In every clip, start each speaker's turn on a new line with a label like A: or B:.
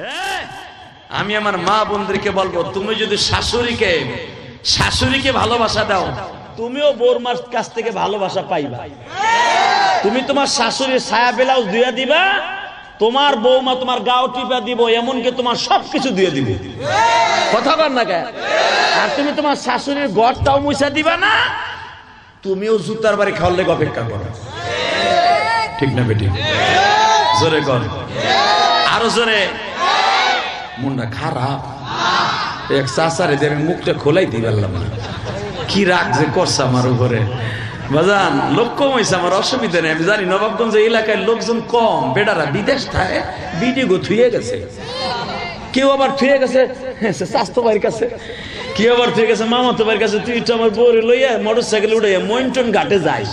A: হ্যাঁ? আমি আমার মা বোনদেরকে বলব, তুমি যদি শাশুড়িকে শাশুড়িকে ভালোবাসা দাও, তুমিও বোর মার কাছ থেকে ভালোবাসা পাইবা। তুমি তোমার শাশুড়ির ছায়া ব্লাউজ দিয়ে দিবা, তোমার বৌমা তোমার গাও টিপা দিব, এমনকি তোমার সবকিছু দিয়ে দিব। কথা বল না কে আর তুমি তোমার শাশুড়ির ঘরটাও মুছা দিবা না, তুমিও জুতার বাড়ি খাওয়ার লেগে অপেক্ষা করো। ঠিক না বেটি? জোরে কর। আরও জোরে। মনটা খারাপ এক চাষারে দিয়ে আমি মুখটা খোলাই দিই পারলাম না। কি রাগ যে করছে আমার উপরে। বাজান লোক কম হয়েছে আমার অসুবিধা নেই। আমি জানি নবাবগঞ্জ এলাকায় লোকজন কম। বেটারা বিদেশ থাকে বিডি গো থুয়ে গেছে। কেউ আবার থুয়ে গেছে হ্যাঁ, স্বাস্থ্য বাড়ির কাছে। কেউ আবার থুয়ে গেছে মামাতো বাড়ির কাছে। তুই তো আমার বউরে লইয়া মোটর সাইকেল উঠে মইনটন ঘাটে যাইস।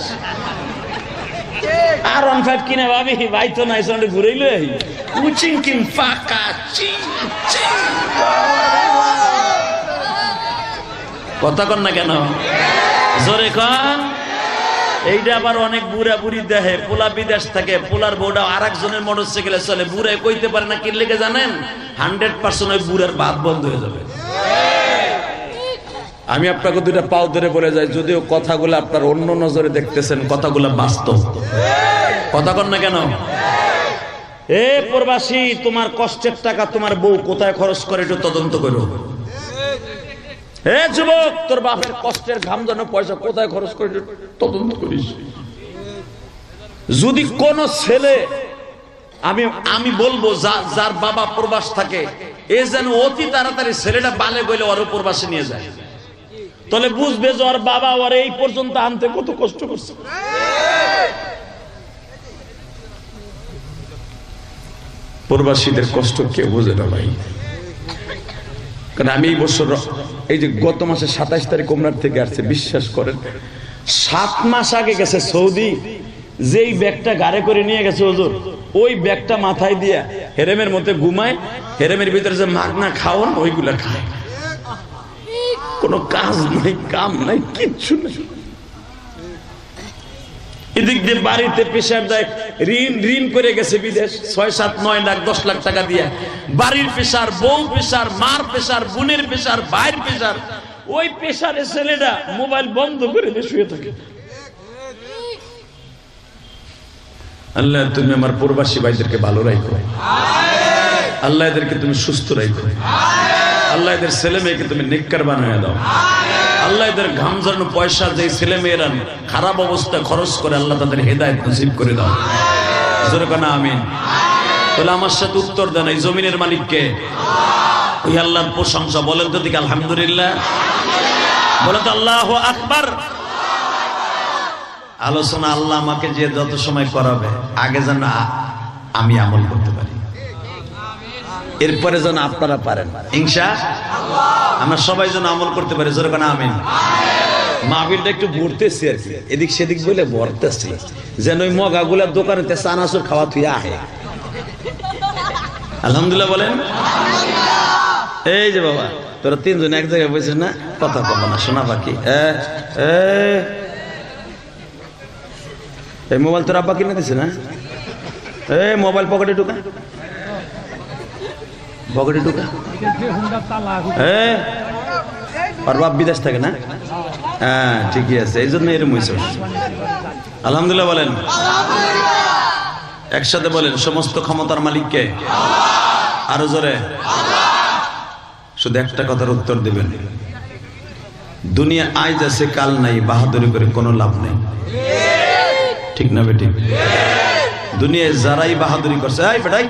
A: আর ফাইভ কিনে ভাবি, ভাই তো নাই উচিং ফাকা কথা কন না কেন? জোরে কন। এইটা আবার অনেক বুড়া বুড়ি দেহে, পোলা বিদেশ থাকে, পোলার বউটা আর একজনের মোটর সাইকেলে চলে। বুড়ায় কইতে পারে না কি লেগে জানেন? হান্ড্রেড পার্সেন্ট ওই বুড়ার বাদ বন্ধ হয়ে যাবে। আমি আপনাকে দুটা পাও ধরে বলে যাই, যদিও কথাগুলো আপনার অন্য নজরে দেখতেছেন, কথাগুলো বাস্তব। কথা কন না কেন? এ প্রবাসী, তোমার কষ্টের টাকা তোমার বউ কোথায় খরচ করে একটু তদন্ত করো। যুবক, তোর বাপের কষ্টের ঘাম যেন পয়সা কোথায় খরচ করে তদন্ত করিস। যদি কোন ছেলে, আমি আমি বলব যার বাবা প্রবাস থাকে, এ যেন অতি তাড়াতাড়ি ছেলেটা বালে গইলে ওর প্রবাসে নিয়ে যায়। তাহলে বুঝবে যে ওর বাবা ওর এই পর্যন্ত আনতে কত কষ্ট করছে। প্রবাসীদের কষ্ট কেউ বোঝে না ভাই। কারণ আমি এই বছর এই যে গত মাসে সাতাইশ তারিখ ওমরার থেকে আসছে, বিশ্বাস করেন, সাত মাস আগে গেছে সৌদি, যেই ব্যাগটা গাড়ে করে নিয়ে গেছে ওজোর ওই ব্যাগটা মাথায় দিয়ে হেরেমের মধ্যে ঘুমায়, হেরেমের ভিতরে যে মাগনা খাওয়ান, ওইগুলা খায়। কোনো কাজ নাই, কাম নাই, কিচ্ছু নাই। এদিক দিয়ে বাড়িতে পেশার দেয়, ঋণ ঋণ করে গেছে বিদেশ, ছয়, সাত, নয় লাখ, দশ লাখ টাকা দিয়ে। বাড়ির পেশার বউ পেশার মার পেশার বোনের পেশার ভাইয়ের পেশার ওই পেশারে ছেলেটা মোবাইল বন্ধ করে দিয়ে শুয়ে থাকে। আল্লাহ, তুমি আমার প্রবাসী ভাইদেরকে ভালো রাখো আল্লাহ, এদেরকে তুমি সুস্থ রাখো আল্লাহ এদের ছেলে মেয়েকে তুমি নিকার বানিয়ে দাও। আল্লাহ এদের ঘাম ঝরানো পয়সা যে ছেলে মেয়েরা খারাপ অবস্থা খরচ করে আল্লাহ তাদের হেদায়ত নসিব করে দাও। জোরে না আমিন। তাহলে আমার সাথে উত্তর দেন এই জমিনের মালিককে। ওই আল্লাহর প্রশংসা বলেন তো দিকে আলহামদুলিল্লাহ। বলেন তো আল্লাহ আকবার। আলোচনা আল্লাহ আমাকে যে যত সময় করাবে, আগে যেন আমি আমল করতে পারি। এরপরে যেন আপনারা পারেন। ইনশা আমরা সবাই যেন আমল করতে পারি। জোরে কেন আমিন। মাহবিলটা একটু ঘুরতেছি আর কি। এদিক সেদিক বলে ভরতেছি। যেন ওই মগাগুলার দোকানেতে চানাচুর খাওয়া তুই আহে। আলহামদুলিল্লাহ বলেন। এই যে বাবা, তোরা তিনজন এক জায়গায় বসেছিস না, কথা বলব না, শোনা বাকি। এই মোবাইল তোর আব্বা কিনে দিছে না? এই মোবাইল পকেটে ঢুকা। পকেটে ঢুকা। এ, ওর বাপ বিদেশ থাকে না? হ্যাঁ ঠিকই আছে এই জন্য এরম হয়েছে আলহামদুলিল্লাহ বলেন। একসাথে বলেন সমস্ত ক্ষমতার মালিককে। আরও জোরে। শুধু একটা কথার উত্তর দিবেন। দুনিয়া আজ আছে কাল নাই বাহাদুরি করে কোনো লাভ নেই। ঠিক না বেটি? দুনিয়ায় যারাই বাহাদুরি করছে এই বেটাই।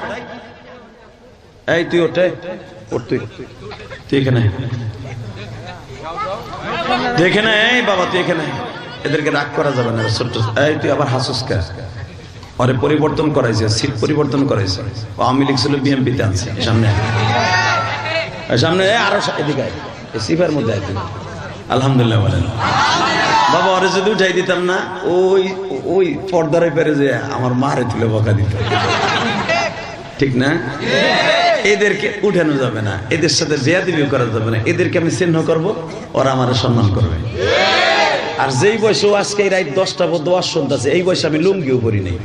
A: এই, তুই ওঠে। ওঠ তুই। এখানে তুই এখানে এই বাবা, তুই এখানে এদেরকে রাগ করা যাবে না, ছোট্ট। এই, তুই আবার হাসুস কে? ওরে পরিবর্তন করাইছে, সিট পরিবর্তন করাইছে। ও আওয়ামী লীগ ছিল, বিএনপিতে আনছে। সামনে সামনে আরও এদিকে সিফার মধ্যে। আলহামদুলিল্লাহ, বলেন। বাবা, ওরে যদি উঠাই দিতাম না, ওই ওই পর্দারে পেরে যে আমার মারে তুলে বকা দিত। ঠিক না? এদেরকে উঠানো যাবে না, এদের সাথে বেয়াদিবি করা যাবে না, এদেরকে আমি চিহ্ন করব, ওরা আমার সম্মান করবে। আর যেই বয়সে আজকে এই রাত দশটা ওয়াজ শুনতেছে, এই বয়সে আমি লুঙ্গিও পরি নেই।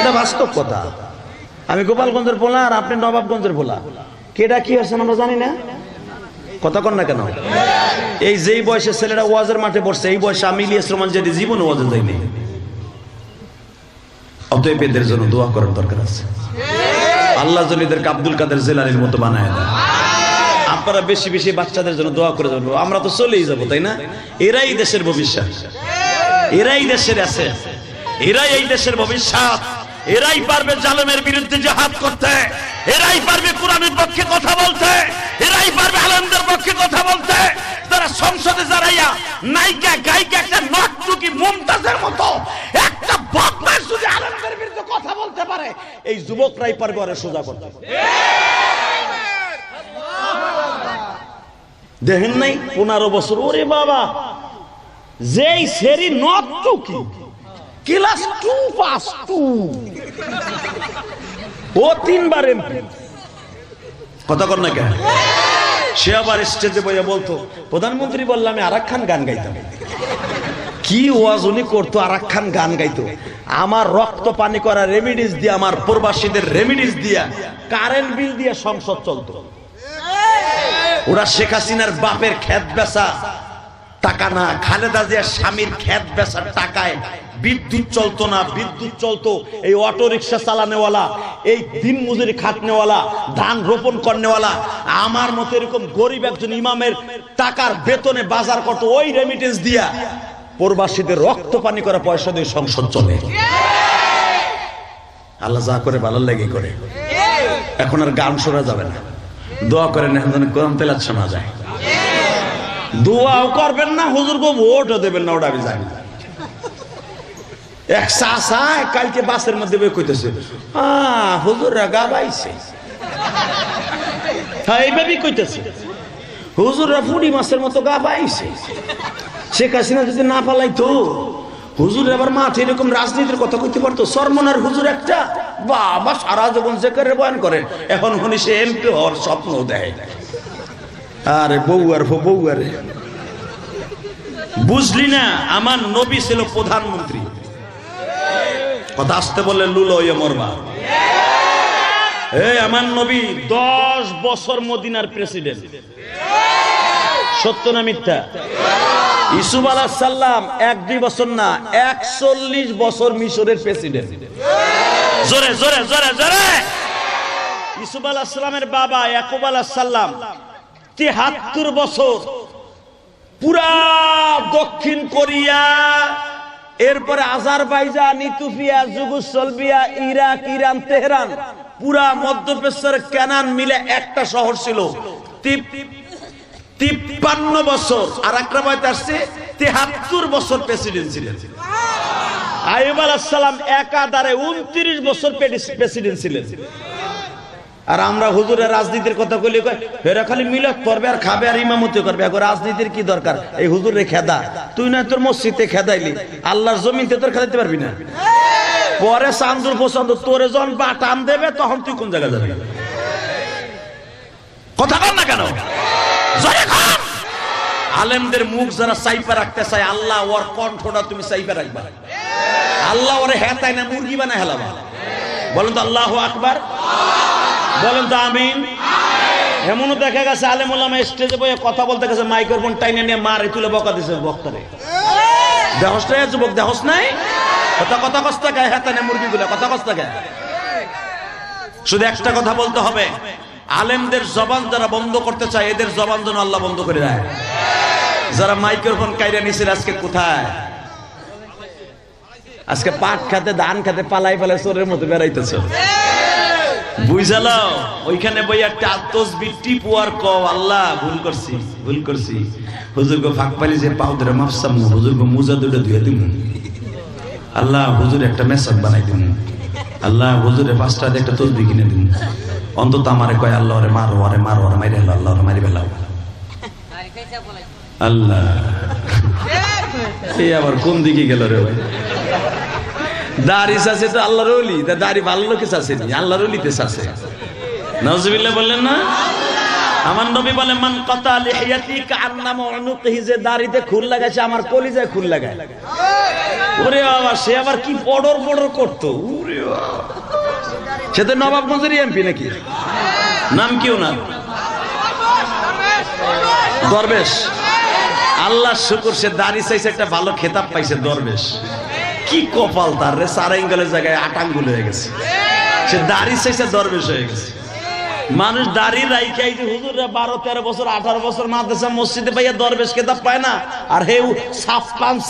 A: এটা বাস্তব কথা। আমি গোপালগঞ্জের পোলা আর আপনি নবাবগঞ্জের পোলা। কেটা কি হয়েছেন আমরা জানি না? কথা কন না কেন? এই যেই বয়সে ছেলেরা ওয়াজের মাঠে পড়ছে এই বয়সে আমি ইলিয়াস রহমান যদি জীবন ওয়াজে যাইনি। অতএব এদের জন্য দোয়া করার দরকার আছে। আল্লাহ জলিদেরকে আব্দুল কাদের জেলানির মতো বানায় দেয়। আপনারা বেশি বেশি বাচ্চাদের জন্য দোয়া করে যাব আমরা তো চলেই যাব তাই না? এরাই দেশের ভবিষ্যৎ। এরাই দেশের আছে এরাই এই দেশের ভবিষ্যৎ। এরাই পারবে জালেমের বিরুদ্ধে জাহাদ করতে। এরাই পারবে কোরআনের পক্ষে কথা বলতে। এরাই পারবে আলমদের পক্ষে কথা বলতে। তারা সংসদে দাঁড়াইয়া নায়িকা গায়িকা একটা নটটুকি মুমতাজের মতো একটা বদমাস যদি বলতে পারে, এই যুবকরাই পারবে ওরা সোজা করতে। দেখেন নাই, পনেরো বছর, ওরে বাবা, যেই সেরি নটটুকি ক্লাস টু পাস টু। ও তিনবার কথা কর না কেন? সে আবার স্টেজে বইয়া বলতো, প্রধানমন্ত্রী বললাম আর গান গাইতাম। কি ওয়াজ উনি করতো আর খান গান গাইতো। আমার রক্ত পানি করা রেমিডিস দিয়ে, আমার প্রবাসীদের রেমিডিস দিয়া কারেন্ট বিল দিয়ে সংসদ চলতো। ওরা শেখ হাসিনার বাপের খেত বেচা টাকা না, খালেদা জিয়ার স্বামীর খেত বেচার টাকায় বিদ্যুৎ চলতো না, বিদ্যুৎ চলতো। এই অটো রিক্সা চালানেওয়ালা, এই দিন মজুরি খাটনেওয়ালা, ধান রোপণ করনেওয়ালা, আমার মতো এরকম গরিব একজন ইমামের টাকার বেতনে বাজার করতো, ওই রেমিটেন্স দিয়া প্রবাসীদের রক্ত পানি করা পয়সা দিয়ে সংসদ চলে। আল্লাহ যা করে ভালো লেগে করে। এখন আর গান শোনা যাবে না। দোয়া করেন, এখন যেন কোরআন তেলাত শোনা যায়। দোয়াও করবেন না, হুজুর গো ভোটও দেবেন না, ওটা আমি জানি। এক চাষা কালকে বাসের মধ্যে বই কইতেছে হ্যাঁ হুজুর গা বাইছে হ্যাঁ এইভাবেই কইতেছে হুজুররা ফুড়ি মাছের মতো গা পাইছে। শেখ হাসিনা যদি না পালাইতো হুজুর আবার মাঠে এরকম রাজনীতির কথা কইতে পারতো। সরমনার হুজুর একটা বাবা সারা জীবন যে করে বয়ান করে এখন শুনি সে এমপি হওয়ার স্বপ্ন দেয় আরে বউ আর বউ আরে। বুঝলি না, আমার নবী ছিল প্রধানমন্ত্রী। কথা আসতে বললে লুলো ইয়ে মরবা। এই, আমার নবী দশ বছর মদিনার প্রেসিডেন্ট সত্য না মিথ্যা? ইসুফ আলাহ সাল্লাম এক দুই বছর না একচল্লিশ বছর মিশরের প্রেসিডেন্ট। জোরে জোরে জোরে জোরে! ইসুফ আলাহ সাল্লামের বাবা ইয়াকুব আলাহ সাল্লাম তিহাত্তর বছর। পুরা দক্ষিণ কোরিয়া এরপরে Azerbaijan Ethiopia Yugoslavia Iraq Iran Tehran পুরা মধ্যপ্রাচ্যের ক্যানান মিলে একটা শহর ছিল। তিপ্পান্ন বছর। আর একটা বয়তে আসছে, তেহাত্তর বছর প্রেসিডেন্ট ছিলেন। আইব আলাহাল্লাম একাধারে উনত্রিশ বছর প্রেসিডেন্ট ছিলেন। আর আমরা হুজুরের রাজনীতির কথা খালি মিলাদ পড়বে আর খাবে আর ইমামতি করবে। এখন রাজনীতির কি দরকার? এই খেদা। তুই না তোর মসজিদে খেদাইলি, আল্লাহর জমিনতে তোর খেদাইতে পারবি না। পরে চান্দুর পছন্দ, তোরে যখন বা টান দেবে, তখন তুই কোন জায়গায় যাবি? কথা কর না কেন? কর। আলেমদের মুখ যারা সাইপা রাখতে চায়, আল্লাহ ওর কণ্ঠটা তুমি সাইপা রাখবা। আল্লাহ ওরে হেতায় না মুরগি বানায় হেলাবা। বলেন তো আল্লাহ আকবার। বলেন তো আমিন। এমনও দেখা গেছে আলেম ওলামা স্টেজে বসে কথা বলতে গেছে, মাইক্রোফোন টাইনে নিয়ে মারে তুলে বকা দিছে বক্তারে। দেহস নাই যুবক, দেহস নাই? কথা কথা কস্তা গায়ে না মুরগি গুলা কথা কস্তা গায়ে। শুধু একটা কথা বলতে হবে, আলেমদের জবান যারা বন্ধ করতে চায়, এদের জবান যেন আল্লাহ বন্ধ করে দেয়। যারা মাইক্রোফোন কাইরা নিছেন, আজকে কোথায়? আজকে পাট খাতে, ধান খাতে, পালাই পালাই চোরের মতো বেড়াইতেছে। বুঝালাও ওইখানে বই একটা আত্মসবি টিপুয়ার ক আল্লাহ, ভুল করছি ভুল করছি। হুজুর গো ফাঁক পালি যে পাও ধরে মাফসাম হুজুর গো মুজা দুটো ধুয়ে দিম। আল্লাহ, হুজুর একটা মেসেজ বানাই দিম। আল্লাহ, হুজুরে পাঁচটা একটা তসবি কিনে দিম। অন্তত আমারে কয়, আল্লাহ ওরে মারো ওরে মারো মাইরে হেলো আল্লাহ মারি ফেলাও। আল্লাহ। এই আবার কোন দিকে গেল রে ভাই? দাড়ি চাষে তো আল্লাহর অলি দাড়ি ভালো লোকে চাষেনি আল্লাহর অলিতে চাষে। নজবিল্লা বললেন না? আমার নবী বলে মান কথা লিহিয়াতি কান্নাম অনুকহি যে দাড়িতে খুল লাগাইছে আমার কলিজায় খুল লাগায়। ওরে বাবা সে আবার কি পড়র পড়র করতো? ওরে বাবা। সে তো নবাবগঞ্জের এমপি নাকি? নাম কি ওনার? দরবেশ। আল্লাহ শুকুর, সে দাড়ি চাইছে, একটা ভালো খেতাব পাইছে দরবেশ। কি কপাল তার রে? সারা ইঙ্গলের জায়গায় আট আঙ্গুল হয়ে গেছে। সে দাড়ি চাইছে, দরবেশ হয়ে গেছে। মানুষ দাড়ি বারো, তেরো বছর, আঠারো বছর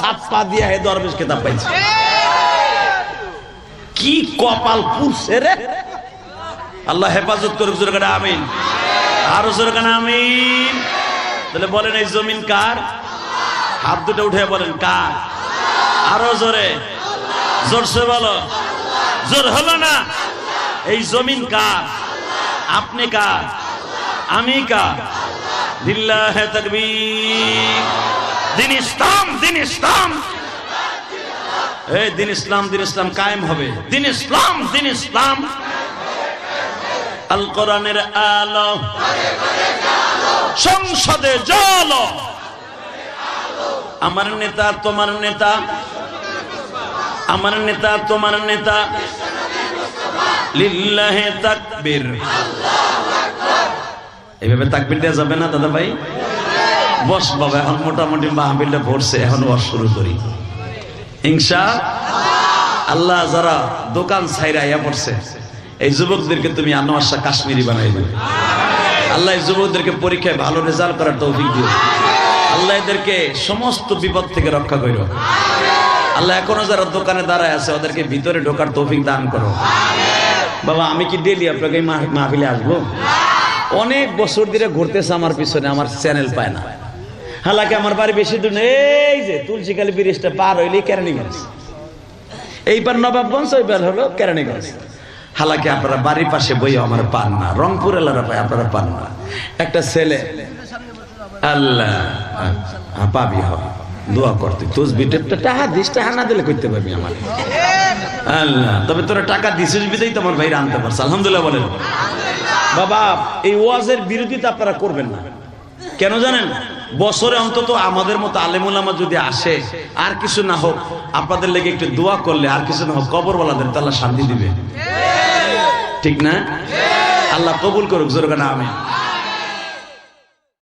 A: সাপ পা হে দরবেশ পাইছে। কি কপাল আল্লাহ হেফাজত করুক আমিন। আরও জোরকানা আমিন। তাহলে বলেন, এই জমিন কার? হাত দুটো উঠে বলেন, কার? আরও জোরে। জোরসে বলো। জোর হলো না। এই জমিন কার? আপনি কার? আমি কার? দিন ইসলাম কায়েম হবে। দিন ইসলাম দিন ইসলাম। সংসদে জল। আমার নেতা, তোমার নেতা। আমার নেতা, তোমার নেতা। লিল্লাহে তাকবীর। এইভাবে তাকবীর দেওয়া যাবে না, দাদা ভাই? বস বাবা, এখন মোটামুটি মাহবিলটা ভরছে, এখন ওয়াজ শুরু করি। হিংসা আল্লাহ যারা দোকান ছাইরা ইয়া পড়ছে, এই যুবকদেরকে তুমি আনোয়ারশা কাশ্মীরি বানাই দেবে। আল্লাহ যুবকদেরকে পরীক্ষায় ভালো রেজাল্ট করার তৌফিক দিও। আল্লাহ এদেরকে সমস্ত বিপদ থেকে রক্ষা করো। আল্লাহ এখনও যারা দোকানে দাঁড়ায় আছে, ওদেরকে ভিতরে ঢোকার তৌফিক দান করো। বাবা, আমি কি ডেলি আপনাকে এই মাহফিলে আসব? অনেক বছর ধরে ঘুরতেছে আমার পিছনে, আমার চ্যানেল পায় না। হালাকি আমার বাড়ি বেশি দূর। এই যে, তুলসী তুলসীকালী ব্রিজটা পার হইলেই কেরানীগঞ্জ এইবার নবাবগঞ্জ ওইবার হলো কেরানীগঞ্জ হালাকি আপনারা বাড়ির পাশে বই আমার পান না। রংপুর এলাকা পায় আপনারা পান না। একটা ছেলে আল্লাহ পাবি হবে দোয়া করতে তোজ বিটেপটা টাকা দিস, টাকা না দিলে করতে পারবি আমার। আল্লাহ, তবে তোরা টাকা দিছিস বিদেই তোমার ভাই আনতে পারছে। আলহামদুলিল্লাহ বলেন। বাবা, এই ওয়াজের বিরোধিতা আপনারা করবেন না। কেন জানেন? বছরে অন্তত আমাদের মতো আলেমুলামা যদি আসে, আর কিছু না হোক, আপনাদের লেগে একটু দোয়া করলে আর কিছু না হোক, কবরওয়ালাদের তো আল্লাহ শান্তি দিবে। ঠিক না? আল্লাহ কবুল করুক জোরগানা আমি